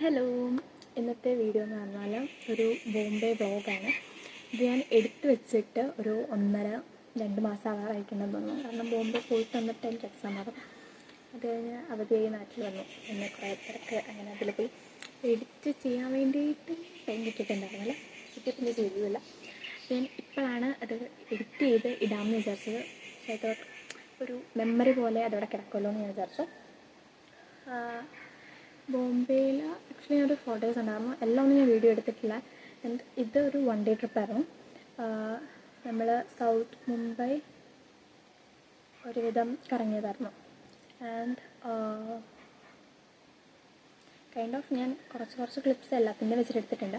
Hello. ഇന്നത്തെ video എന്ന് പറഞ്ഞാൽ ഒരു ബോംബെ വ്ളോഗാണ്. ഇത് ഞാൻ എടുത്തു വെച്ചിട്ട് ഒരു ഒന്നര രണ്ട് മാസം ആകാറായിട്ടുണ്ടെന്ന് തോന്നുന്നു. കാരണം ബോംബെ പോയിട്ട് വന്നിട്ട് എനിക്ക് എക്സാം ആകും അത് കഴിഞ്ഞ് അവധിയായി നാട്ടിൽ വന്നു. പിന്നെ കുറേ തിരക്ക് അങ്ങനെ അതിൽ പോയി. എഡിറ്റ് ചെയ്യാൻ വേണ്ടിയിട്ട് ടൈം കിട്ടിയിട്ടുണ്ടായിരുന്നില്ല. കിട്ടിയ പിന്നെ ചെയ്തില്ല. ഞാൻ ഇപ്പോഴാണ് അത് എഡിറ്റ് ചെയ്ത് ഇടാമെന്ന് വിചാരിച്ചത്. പക്ഷേ അത് ഒരു മെമ്മറി പോലെ അതവിടെ കിടക്കുമല്ലോ എന്ന് ഞാൻ വിചാരിച്ചു. ബോംബെയിൽ ആക്ച്വലി ഒരു ഫോട്ടോസ് ഉണ്ടായിരുന്നു. എല്ലാം ഒന്നും ഞാൻ വീഡിയോ എടുത്തിട്ടില്ല. ആൻഡ് ഇത് ഒരു വൺ ഡേ ട്രിപ്പായിരുന്നു നമ്മൾ സൗത്ത് മുംബൈ ഒരുവിധം കറങ്ങിയതായിരുന്നു. ആൻഡ് കൈൻഡ് ഓഫ് ഞാൻ കുറച്ച് കുറച്ച് ക്ലിപ്സ് എല്ലാത്തിന്റെ വെച്ചിട്ടെടുത്തിട്ടുണ്ട്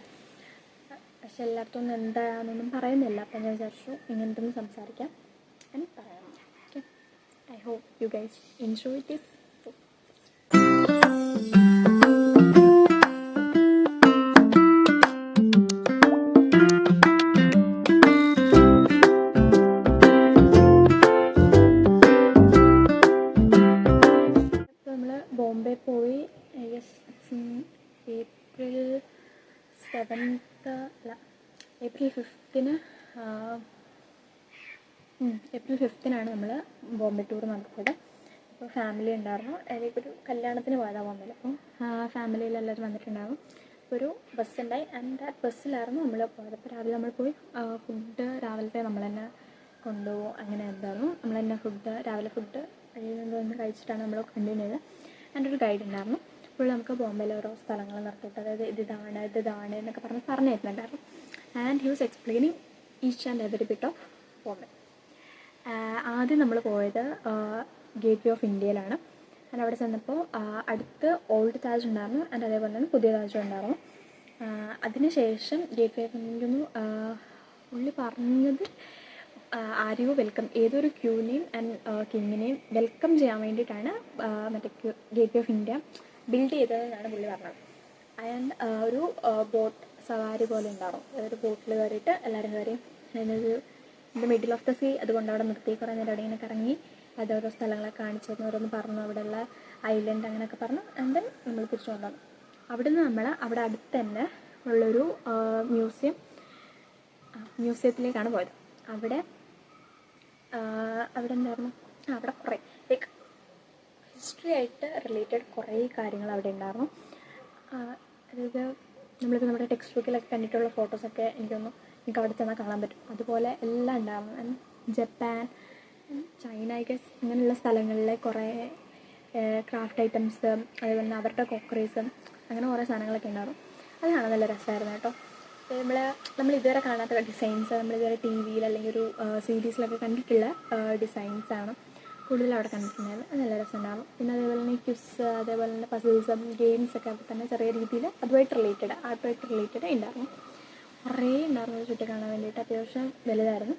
പക്ഷെ എല്ലായിടത്തും ഒന്നും എന്താണെന്നൊന്നും പറയുന്നില്ല. അപ്പം ഞാൻ വിചാരിച്ചു ഇങ്ങനത്തെ ഒന്ന് സംസാരിക്കാം. ആൻഡ് പറയാം. Okay I hope you guys enjoy this അല്ല. ഏപ്രിൽ ഫിഫ്ത്തിന് ഏപ്രിൽ ഫിഫ്തിനാണ് നമ്മൾ ബോംബെ ടൂർ നടത്തിയത്. അപ്പോൾ ഫാമിലി ഉണ്ടായിരുന്നു. അതിലേക്ക് ഒരു കല്യാണത്തിന് പോയതാണ് ബോംബെയിൽ അപ്പോൾ ഫാമിലിയിൽ എല്ലാവരും വന്നിട്ടുണ്ടാകും അപ്പോൾ ഒരു ബസ് ഉണ്ടായി. ആൻഡ് ആ ബസ്സിലായിരുന്നു നമ്മൾ പോയത്. അപ്പോൾ രാവിലെ നമ്മൾ പോയി ഫുഡ് രാവിലത്തെ നമ്മൾ തന്നെ കൊണ്ടുപോകും. അങ്ങനെ എന്തായിരുന്നു നമ്മൾ തന്നെ ഫുഡ് രാവിലെ ഫുഡ് വന്ന് കഴിച്ചിട്ടാണ് നമ്മൾ കണ്ടിന്യൂ ചെയ്തത്. ആൻഡ് ഒരു ഗൈഡ് ഉണ്ടായിരുന്നു. അപ്പോൾ നമുക്ക് ബോംബെയിലെ ഓരോ സ്ഥലങ്ങൾ നിർത്തിയിട്ട് അതായത് ഇത് ഇതാണ് ഇത് ഇതാണ് എന്നൊക്കെ പറഞ്ഞ് പറഞ്ഞു തരുന്നുണ്ടായിരുന്നു and he was explaining each and every bit of Bombay ആദ്യം നമ്മൾ പോയത് ഗേറ്റ് വേ ഓഫ് ഇന്ത്യയിലാണ് ആൻഡ് അവിടെ ചെന്നപ്പോൾ അടുത്ത് ഓൾഡ് താജ് ഉണ്ടായിരുന്നു ആൻഡ് അതേപോലെ തന്നെ പുതിയ താജും ഉണ്ടായിരുന്നു. അതിനുശേഷം ഗേറ്റ് വേ ഓഫ് ഇന്ത്യന്ന് പുള്ളി പറഞ്ഞത് ആരെയോ വെൽക്കം ഏതൊരു ക്യൂനെയും ആൻഡ് കിങ്ങിനെയും വെൽക്കം ചെയ്യാൻ വേണ്ടിയിട്ടാണ് മറ്റേ gateway of India build ചെയ്തതെന്നാണ് പുള്ളി പറഞ്ഞത്. ആൻഡ് ഒരു ബോട്ട് സവാരി പോലെ ഉണ്ടാവും. ഒരു ബോട്ടിൽ കയറിയിട്ട് എല്ലാവരും കയറി അതിനൊരു ഇത് മിഡിൽ ഓഫ് ദ സീ അതുകൊണ്ട് അവിടെ നിർത്തി കുറേ നേരം അവിടെ ഇങ്ങനെ കറങ്ങി അത് ഓരോ സ്ഥലങ്ങളെ കാണിച്ചു തന്നു ഓരോന്ന് പറഞ്ഞു അവിടെയുള്ള ഐലൻഡ് അങ്ങനെയൊക്കെ പറഞ്ഞു. ആൻഡ് ദെൻ നമ്മൾ തിരിച്ചു കൊണ്ടുവന്നു അവിടുന്ന് നമ്മൾ അവിടെ അടുത്ത് തന്നെ ഉള്ളൊരു മ്യൂസിയം മ്യൂസിയത്തിലേക്കാണ് പോയത്. അവിടെ അവിടെ എന്തായിരുന്നു ആ അവിടെ കുറേ ലൈക്ക് ഹിസ്റ്ററി ആയിട്ട് റിലേറ്റഡ് കുറേ കാര്യങ്ങൾ അവിടെ ഉണ്ടായിരുന്നു. അതായത് നമ്മളിപ്പോൾ നമ്മുടെ ടെക്സ്റ്റ് ബുക്കിലൊക്കെ കണ്ടിട്ടുള്ള ഫോട്ടോസൊക്കെ എനിക്കൊന്ന് എനിക്ക് അവിടെ ചെന്നാൽ കാണാൻ പറ്റും. അതുപോലെ എല്ലാം ഉണ്ടായിരുന്നു. ജപ്പാൻ ചൈന ഗസ് അങ്ങനെയുള്ള സ്ഥലങ്ങളിലെ കുറേ ക്രാഫ്റ്റ് ഐറ്റംസ് അതുപോലെ തന്നെ അവരുടെ കോക്കറീസും അങ്ങനെ കുറേ സാധനങ്ങളൊക്കെ ഉണ്ടായിരുന്നു. അത് കാണാൻ നല്ല രസമായിരുന്നു കേട്ടോ. നമ്മൾ നമ്മൾ ഇതുവരെ കാണാത്ത ഡിസൈൻസ് നമ്മൾ ഇതുവരെ ടി വിയിൽ അല്ലെങ്കിൽ ഒരു സീരീസിലൊക്കെ കണ്ടിട്ടുള്ള ഡിസൈൻസ് ആണ്. കൂടുതൽ അവിടെ കണ്ടിട്ടുണ്ടായിരുന്നു. അത് നല്ല രസമുണ്ടാകും പിന്നെ അതേപോലെ തന്നെ ക്യുസ് അതേപോലെ തന്നെ പസിൽസും ഗെയിംസ് ഒക്കെ അപ്പോൾ തന്നെ ചെറിയ രീതിയിൽ അതുമായിട്ട് റിലേറ്റഡ് ആർട്ടുമായിട്ട് റിലേറ്റഡ് ഉണ്ടായിരുന്നു. കുറേ ഉണ്ടായിരുന്നു ചുറ്റി കാണാൻ വേണ്ടിയിട്ട്. അത്യാവശ്യം വലുതായിരുന്നു.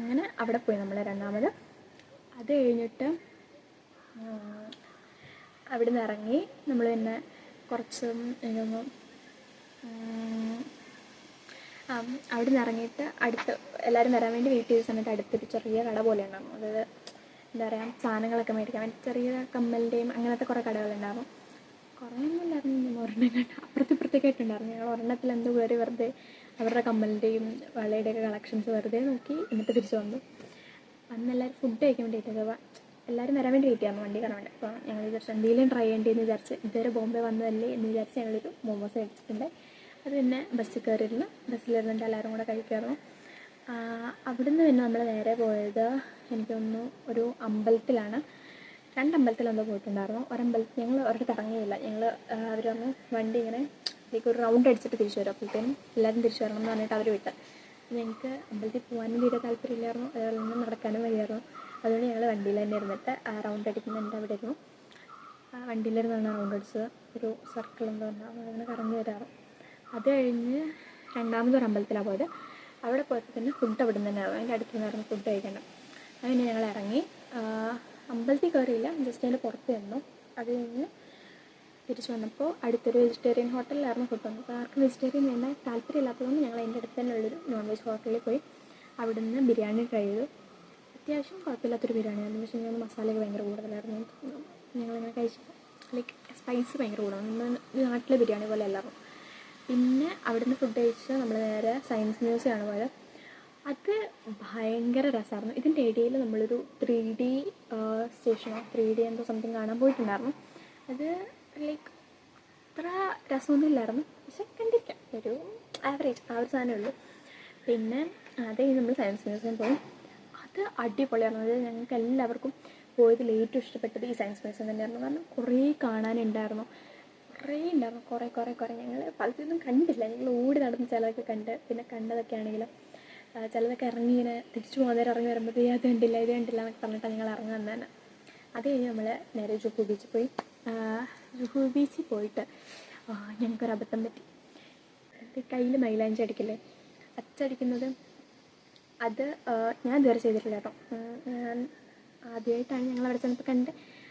അങ്ങനെ അവിടെ പോയി നമ്മൾ രണ്ടാമത്. അത് കഴിഞ്ഞിട്ട് അവിടെ നിന്ന് ഇറങ്ങി. നമ്മൾ പിന്നെ കുറച്ചും എനിക്കൊന്ന് അവിടെ നിന്ന് ഇറങ്ങിയിട്ട് അടുത്ത് എല്ലാവരും വരാൻ വേണ്ടി വെയിറ്റ് ചെയ്ത സമയത്ത് അടുത്തൊരു ചെറിയ കട പോലെ ഉണ്ടാകും അതായത് എന്താ പറയുക സാധനങ്ങളൊക്കെ മേടിക്കാൻ വേണ്ടി ചെറിയ കമ്മലിന്റെയും അങ്ങനത്തെ കുറേ കടകളുണ്ടാകും കുറേ ഒന്നും ഇല്ലായിരുന്നു ഒരെണ്ണം കണ്ട അപ്പുറത്ത് ഇപ്പുറത്തേക്കായിട്ടുണ്ടായിരുന്നു ഞങ്ങൾ ഒരെണ്ണത്തിൽ എന്തോ കയറി വെറുതെ അവരുടെ കമ്മലിന്റെയും വളയുടെയൊക്കെ കളക്ഷൻസ് വെറുതെ നോക്കി എന്നിട്ട് തിരിച്ചു വന്നു. അന്ന് എല്ലാവരും ഫുഡ് കഴിക്കാൻ വേണ്ടിയിട്ട് എല്ലാവരും വരാൻ വേണ്ടി വെയിറ്റ് ചെയ്യായിരുന്നു വണ്ടി കാണാൻ വേണ്ടി. അപ്പോൾ ഞങ്ങൾ വിചാരിച്ചു എന്തെങ്കിലും ട്രൈ ചെയ്യേണ്ടി എന്ന് വിചാരിച്ച് ഇതുവരെ ബോംബെ വന്നതല്ലേ എന്ന് വിചാരിച്ച് ഞങ്ങളൊരു മോമോസ് കഴിച്ചിട്ടുണ്ട്. അത് പിന്നെ ബസ്സിൽ കയറിയിരുന്നു. ബസ്സിലിരുന്നിട്ട് എല്ലാവരും കൂടെ കഴിക്കായിരുന്നു അവിടുന്ന് പിന്നെ നമ്മൾ നേരെ പോയത് എനിക്കൊന്നു ഒരു അമ്പലത്തിലാണ്. രണ്ട് അമ്പലത്തിലെന്തോ പോയിട്ടുണ്ടായിരുന്നു. ഒരമ്പലത്തിൽ ഞങ്ങൾ ഒരിടത്ത് ഇറങ്ങിയില്ല. ഞങ്ങൾ അവർ പറഞ്ഞു വണ്ടി ഇങ്ങനെ ഇതിലേക്ക് ഒരു റൗണ്ട് അടിച്ചിട്ട് തിരിച്ചു വരും. അപ്പോഴത്തേനും എല്ലാവരും തിരിച്ചു വരണം എന്ന് പറഞ്ഞിട്ട് അവർ വിട്ട്. ഞങ്ങൾക്ക് അമ്പലത്തിൽ പോകാനും തീരെ താല്പര്യമില്ലായിരുന്നു. അതുപോലെ തന്നെ നടക്കാനും വയ്യായിരുന്നു. അതുകൊണ്ട് ഞങ്ങൾ വണ്ടിയിൽ തന്നെ ഇരുന്നിട്ട് ആ റൗണ്ട് അടിക്കുന്നതിന്റെ അവിടെ ഇരുന്നു. വണ്ടിയിലിരുന്നാണ് റൗണ്ട് അടിച്ചത്. ഒരു സർക്കിൾ എന്തോ ഉണ്ടാവും അങ്ങനെ കറങ്ങി വരാറ്. അത് കഴിഞ്ഞ് രണ്ടാമതൊരു അമ്പലത്തിലാണ് പോയത്. അവിടെ പോയപ്പോൾ തന്നെ ഫുഡ് അവിടെ നിന്ന് തന്നെ അതിന്റെ അടുത്ത് നിന്നായിരുന്നു ഫുഡ് കഴിക്കണം. അങ്ങനെ ഞങ്ങൾ ഇറങ്ങി. അമ്പലത്തിൽ കയറിയില്ല ജസ്റ്റ് അതിന്റെ പുറത്ത് നിന്നു. അത് കഴിഞ്ഞ് തിരിച്ചു വന്നപ്പോൾ അടുത്തൊരു വെജിറ്റേറിയൻ ഹോട്ടലിലായിരുന്നു ഫുഡ് വന്നത്. അപ്പോൾ ആർക്കും വെജിറ്റേറിയൻ വേണ്ട താല്പര്യമില്ലാത്തതുകൊണ്ട് ഞങ്ങൾ അതിന്റെ അടുത്ത് തന്നെ ഉള്ളൊരു നോൺ വെജ് ഹോട്ടലിൽ പോയി. അവിടെ നിന്ന് ബിരിയാണി ട്രൈ ചെയ്തു. അത്യാവശ്യം കുഴപ്പമില്ലാത്തൊരു ബിരിയാണിയായിരുന്നു. പക്ഷേ ഞാൻ മസാലയൊക്കെ ഭയങ്കര കൂടുതലായിരുന്നു. ഞങ്ങളിങ്ങനെ കഴിച്ചു ലൈക്ക് സ്പൈസ് ഭയങ്കര കൂടുതലാണ് നാട്ടിലെ ബിരിയാണി പോലെ അല്ലായിരുന്നു. പിന്നെ അവിടുന്ന് ഫുഡ് കഴിച്ച് നമ്മൾ നേരെ സയൻസ് മ്യൂസിയമാണ് പോയത്. അത് ഭയങ്കര രസമായിരുന്നു ഇതിന്റെ ഇടയിൽ നമ്മളൊരു ത്രീ ഡി സ്റ്റേഷനോ ത്രീ ഡി എന്തോ സംതിങ് കാണാൻ പോയിട്ടുണ്ടായിരുന്നു. അത് ലൈക്ക് അത്ര രസമൊന്നും ഇല്ലായിരുന്നു. പക്ഷെ കണ്ടിരിക്കാം. ഒരു ആവറേജ് ആ ഒരു സാധനമേ ഉള്ളൂ. പിന്നെ അത് കഴിഞ്ഞ് നമ്മൾ സയൻസ് മ്യൂസിയം പോയി. അത് അടിപൊളിയായിരുന്നു. അത് ഞങ്ങൾക്ക് എല്ലാവർക്കും പോയതിൽ ഏറ്റവും ഇഷ്ടപ്പെട്ടത് ഈ സയൻസ് മ്യൂസിയം തന്നെയായിരുന്നു. കാരണം കുറേ കാണാനുണ്ടായിരുന്നു. കുറേ ഉണ്ടായിരുന്നു. കുറേ കുറേ കുറേ. ഞങ്ങൾ പലതൊന്നും കണ്ടില്ല ഞങ്ങൾ ഓടി നടന്ന് ചിലതൊക്കെ കണ്ട് പിന്നെ കണ്ടതൊക്കെ ആണെങ്കിലും ചിലതൊക്കെ ഇറങ്ങി ഇങ്ങനെ തിരിച്ചു പോകാൻ നേരം ഇറങ്ങി വരുമ്പോൾ അത് കണ്ടില്ല ഇത് കണ്ടില്ല എന്നൊക്കെ പറഞ്ഞിട്ടാണ് ഞങ്ങൾ ഇറങ്ങാൻ തന്നെ അത് കഴിഞ്ഞ് നമ്മൾ നേരെ ജുഹു ബീച്ചിൽ പോയി. ജുഹു ബീച്ചിൽ പോയിട്ട് ഞങ്ങൾക്കൊരു അബദ്ധം പറ്റി. കയ്യിൽ മൈലാഞ്ചി അടിക്കില്ലേ? അച്ചടിക്കുന്നത് അത് ഞാൻ ഇതുവരെ ചെയ്തിട്ടില്ല കേട്ടോ. ആദ്യമായിട്ടാണ് ഞങ്ങൾ അവിടെ ചെന്നപ്പോൾ കണ്ട്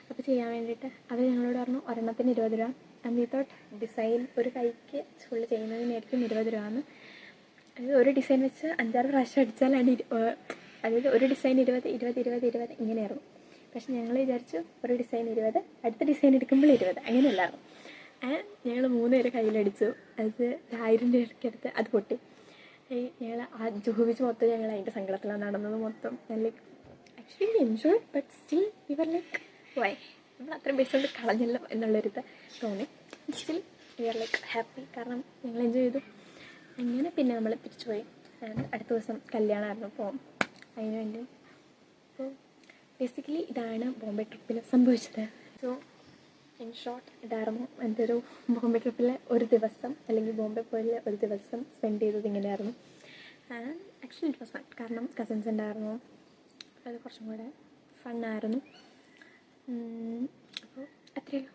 അപ്പോൾ ചെയ്യാൻ വേണ്ടിയിട്ട്. അവർ ഞങ്ങളോട് പറഞ്ഞു ഒരെണ്ണത്തിന് ഇരുപത് രൂപ. ആൻഡ് വിത്തൗട്ട് ഡിസൈൻ ഒരു കൈക്ക് ഫുള്ള് ചെയ്യുന്നതിനായിരിക്കും ഇരുപത് രൂപ എന്ന്. അതായത് ഒരു ഡിസൈൻ വെച്ച് അഞ്ചാറ് പ്രാവശ്യം അടിച്ചാലാണ് അതായത് ഒരു ഡിസൈൻ ഇരുപത് ഇരുപത് ഇരുപത് ഇരുപത് ഇങ്ങനെയായിരുന്നു. പക്ഷെ ഞങ്ങൾ വിചാരിച്ചു ഒരു ഡിസൈൻ ഇരുപത് അടുത്ത ഡിസൈൻ എടുക്കുമ്പോൾ ഇരുപത് അങ്ങനെയല്ലായിരുന്നു. ഞങ്ങൾ മൂന്ന് പേര് കയ്യിലടിച്ചു. അത് ആയിരം രൂപയ്ക്ക് അടുത്ത് അത് പൊട്ടി. ഞങ്ങൾ ആ ജുഹുബിച്ച് മൊത്തം ഞങ്ങൾ അതിന്റെ സങ്കടത്തിലാണ് നടന്നത് മൊത്തം. Like actually enjoy but still your like why നമ്മൾ അത്രയും പൈസ കൊണ്ട് കളഞ്ഞല്ലോ എന്നുള്ളൊരിത് തോന്നി. Still we are like happy കാരണം ഞങ്ങൾ എൻജോയ് ചെയ്തു. അങ്ങനെ പിന്നെ നമ്മൾ തിരിച്ചു പോയി. അടുത്ത ദിവസം കല്യാണമായിരുന്നു അപ്പോൾ അതിന് വേണ്ടി അപ്പോൾ ബേസിക്കലി ഇതാണ് ബോംബെ ട്രിപ്പിൽ സംഭവിച്ചത്. സോ ഇൻ ഷോർട്ട് ഇതായിരുന്നു എന്റെ ഒരു ബോംബെ ട്രിപ്പിലെ ഒരു ദിവസം അല്ലെങ്കിൽ ബോംബെ പോയിലെ ഒരു ദിവസം സ്പെൻഡ് ചെയ്തത് ഇങ്ങനെയായിരുന്നു. And actually it was fun കാരണം കസിൻസ് ഉണ്ടായിരുന്നു. അത് കുറച്ചും കൂടെ ഫണ്ണായിരുന്നു അപ്പോൾ അത്രയേ ഉള്ളൂ